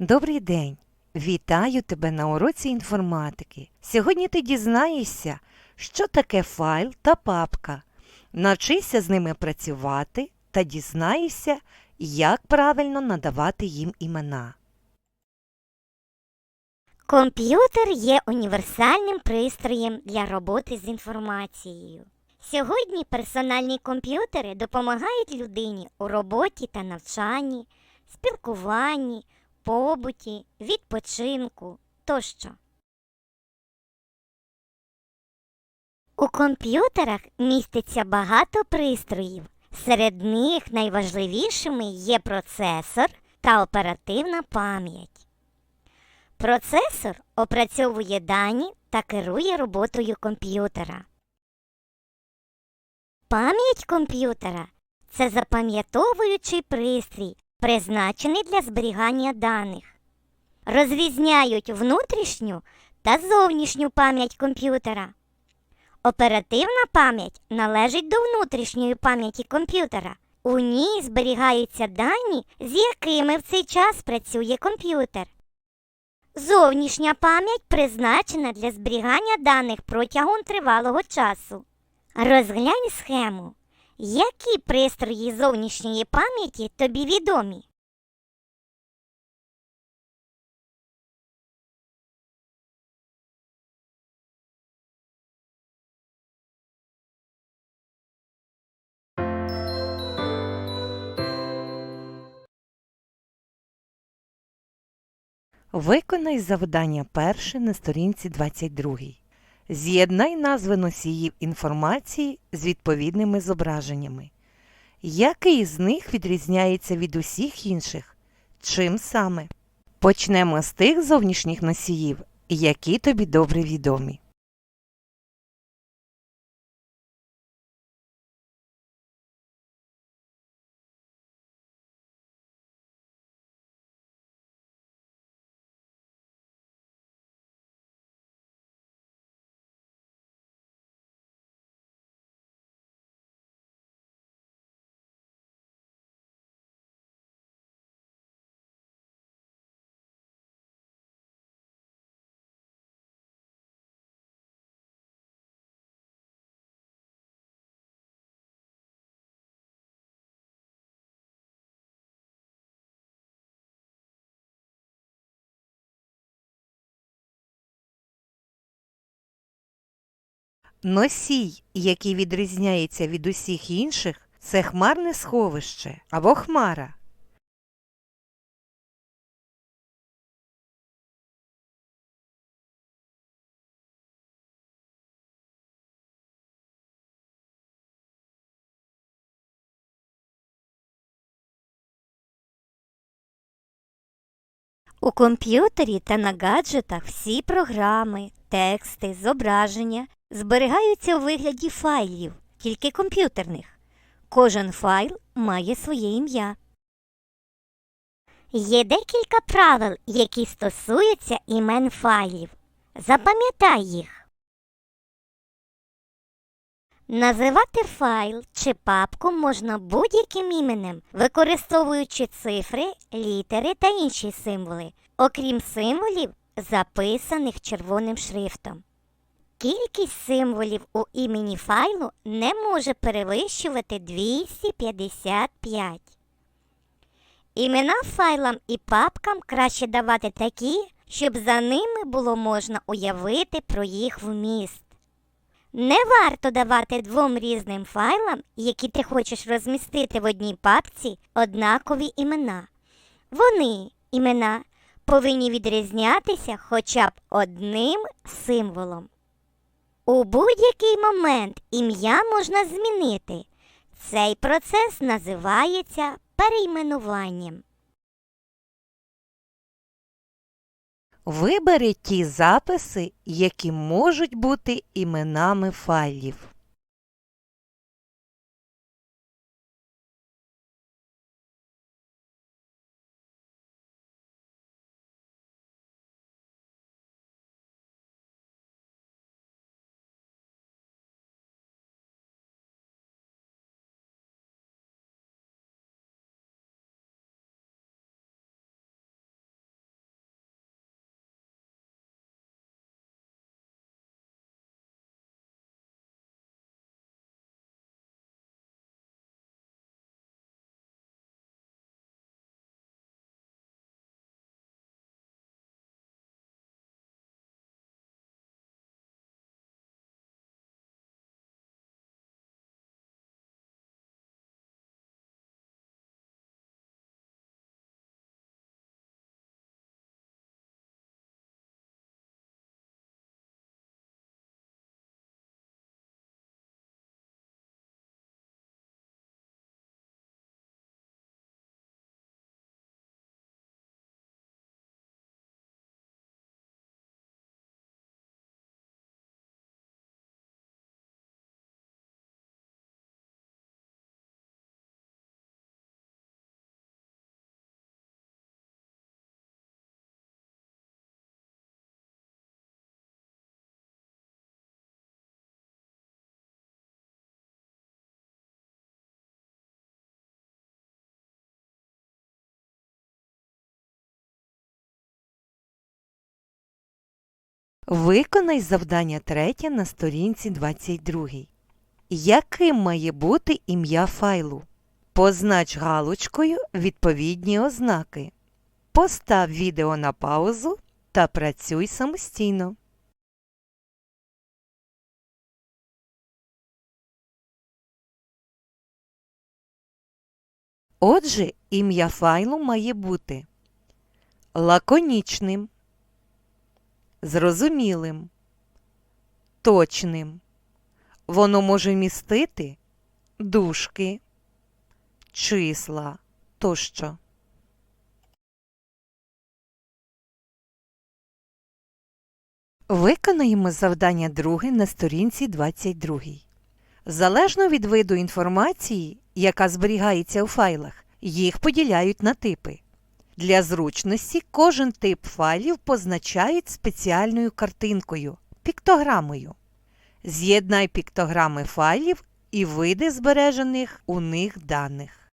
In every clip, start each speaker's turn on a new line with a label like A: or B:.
A: Добрий день! Вітаю тебе на уроці інформатики. Сьогодні ти дізнаєшся, що таке файл та папка. Навчися з ними працювати та дізнаєшся, як правильно надавати їм імена.
B: Комп'ютер є універсальним пристроєм для роботи з інформацією. Сьогодні персональні комп'ютери допомагають людині у роботі та навчанні, спілкуванні, побуті, відпочинку тощо. У комп'ютерах міститься багато пристроїв. Серед них найважливішими є процесор та оперативна пам'ять. Процесор опрацьовує дані та керує роботою комп'ютера. Пам'ять комп'ютера це запам'ятовуючий пристрій, призначений для зберігання даних. Розрізняють внутрішню та зовнішню пам'ять комп'ютера. Оперативна пам'ять належить до внутрішньої пам'яті комп'ютера. У ній зберігаються дані, з якими в цей час працює комп'ютер. Зовнішня пам'ять призначена для зберігання даних протягом тривалого часу. Розглянь схему. Які пристрої зовнішньої пам'яті тобі відомі?
A: Виконай завдання перше на сторінці 22. З'єднай назви носіїв інформації з відповідними зображеннями. Який з них відрізняється від усіх інших? Чим саме? Почнемо з тих зовнішніх носіїв, які тобі добре відомі. Носій, який відрізняється від усіх інших, це хмарне сховище або хмара.
B: У комп'ютері та на гаджетах всі програми, тексти, зображення зберігаються у вигляді файлів, тільки комп'ютерних. Кожен файл має своє ім'я. Є декілька правил, які стосуються імен файлів. Запам'ятай їх. Називати файл чи папку можна будь-яким іменем, використовуючи цифри, літери та інші символи, окрім символів, записаних червоним шрифтом. Кількість символів у імені файлу не може перевищувати 255. Імена файлам і папкам краще давати такі, щоб за ними було можна уявити про їх вміст. Не варто давати двом різним файлам, які ти хочеш розмістити в одній папці, однакові імена. Вони, імена, повинні відрізнятися хоча б одним символом. У будь-який момент ім'я можна змінити. Цей процес називається перейменуванням.
A: Вибери ті записи, які можуть бути іменами файлів. Виконай завдання третє на сторінці 22. Яким має бути ім'я файлу? Познач галочкою відповідні ознаки. Постав відео на паузу та працюй самостійно. Отже, ім'я файлу має бути лаконічним, зрозумілим, точним. Воно може містити дужки, числа тощо. Виконаємо завдання друге на сторінці 22. Залежно від виду інформації, яка зберігається у файлах, їх поділяють на типи. Для зручності кожен тип файлів позначають спеціальною картинкою піктограмою. З'єднай піктограми файлів і види збережених у них даних.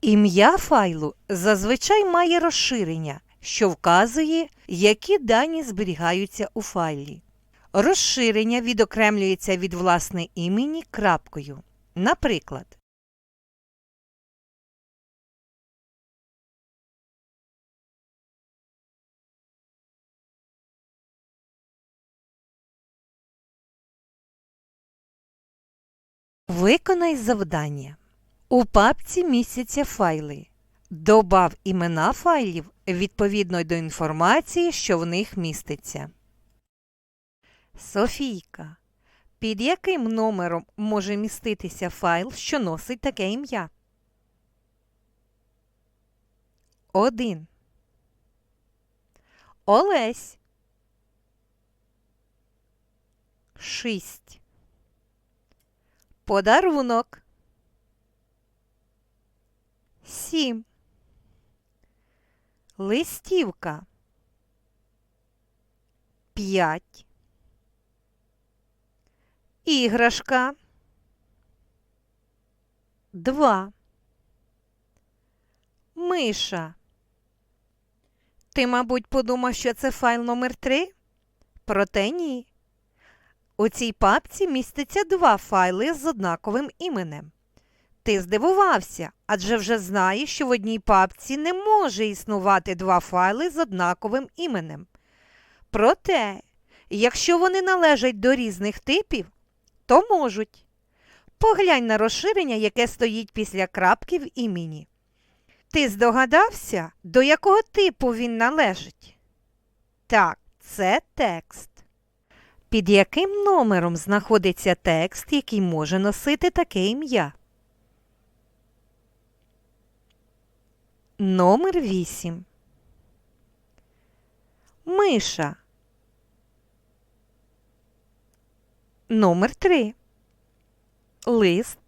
A: Ім'я файлу зазвичай має розширення, що вказує, які дані зберігаються у файлі. Розширення відокремлюється від власне імені крапкою. Наприклад, Виконай завдання. У папці містяться файли. Добав імена файлів відповідно до інформації, що в них міститься. Софійка. Під яким номером може міститися файл, що носить таке ім'я? 1. Олесь. 6. Подарунок. Сім. Листівка. П'ять. Іграшка. Два. Миша. Ти, мабуть, подумав, що це файл номер три? Проте ні. У цій папці міститься два файли з однаковим іменем. Ти здивувався, адже вже знаєш, що в одній папці не може існувати два файли з однаковим іменем. Проте, якщо вони належать до різних типів, то можуть. Поглянь на розширення, яке стоїть після крапки в імені. Ти здогадався, до якого типу він належить? Так, це текст. Під яким номером знаходиться текст, який може носити таке ім'я? Номер 8. Миша. Номер 3. Лист.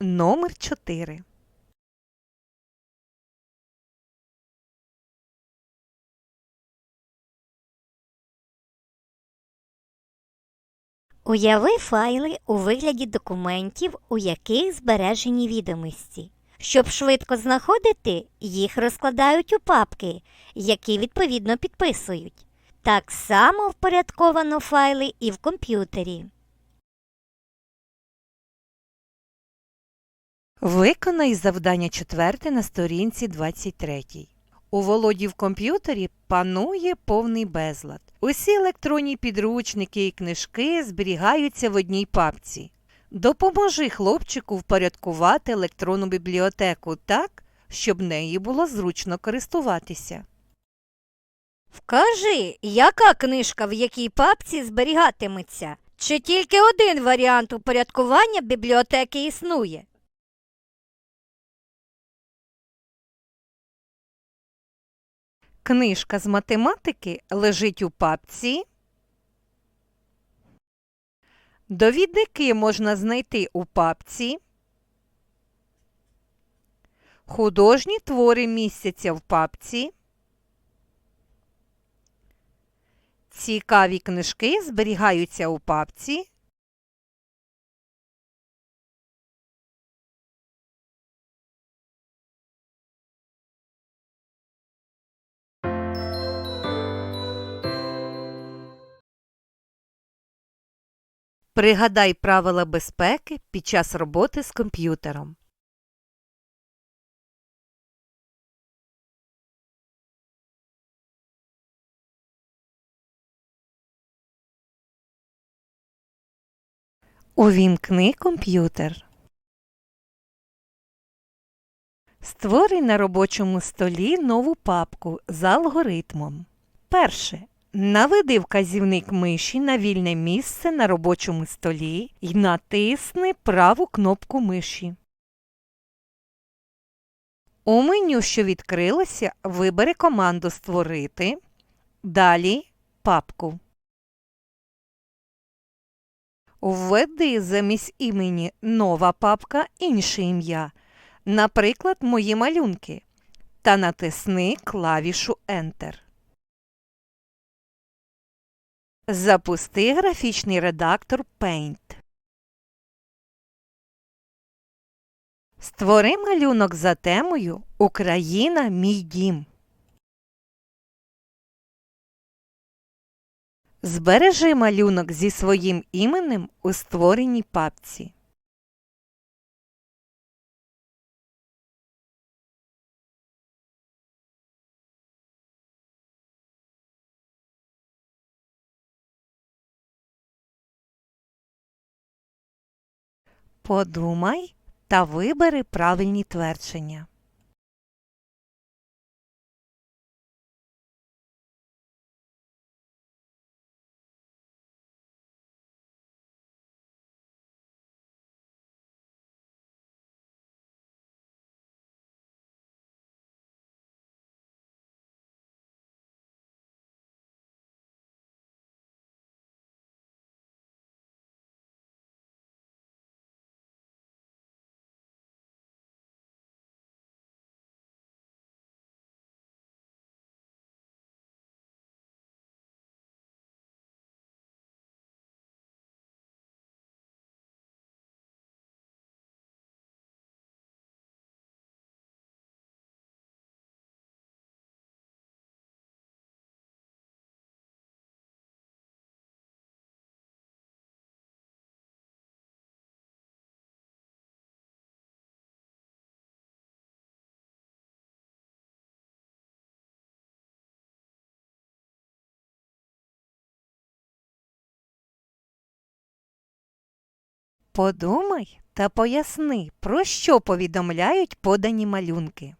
A: Номер 4.
B: Уяви файли у вигляді документів, у яких збережені відомості. Щоб швидко знаходити, їх розкладають у папки, які відповідно підписують. Так само впорядковано файли і в комп'ютері.
A: Виконай завдання четверте на сторінці 23. У Володі в комп'ютері панує повний безлад. Усі електронні підручники і книжки зберігаються в одній папці. Допоможи хлопчику впорядкувати електронну бібліотеку так, щоб нею було зручно користуватися.
B: Вкажи, яка книжка в якій папці зберігатиметься? Чи тільки один варіант упорядкування бібліотеки існує?
A: Книжка з математики лежить у папці. Довідники можна знайти у папці. Художні твори місяця в папці. Цікаві книжки зберігаються у папці. Пригадай правила безпеки під час роботи з комп'ютером. Увімкни комп'ютер. Створи на робочому столі нову папку з алгоритмом. Перше. Наведи вказівник миші на вільне місце на робочому столі і натисни праву кнопку миші. У меню, що відкрилося, вибери команду Створити. Далі папку. Введи замість імені нова папка інше ім'я, наприклад, мої малюнки, та натисни клавішу Enter. Запусти графічний редактор Paint. Створи малюнок за темою Україна мій дім. Збережи малюнок зі своїм іменем у створеній папці. Подумай та вибери правильні твердження. Подумай та поясни, про що повідомляють подані малюнки.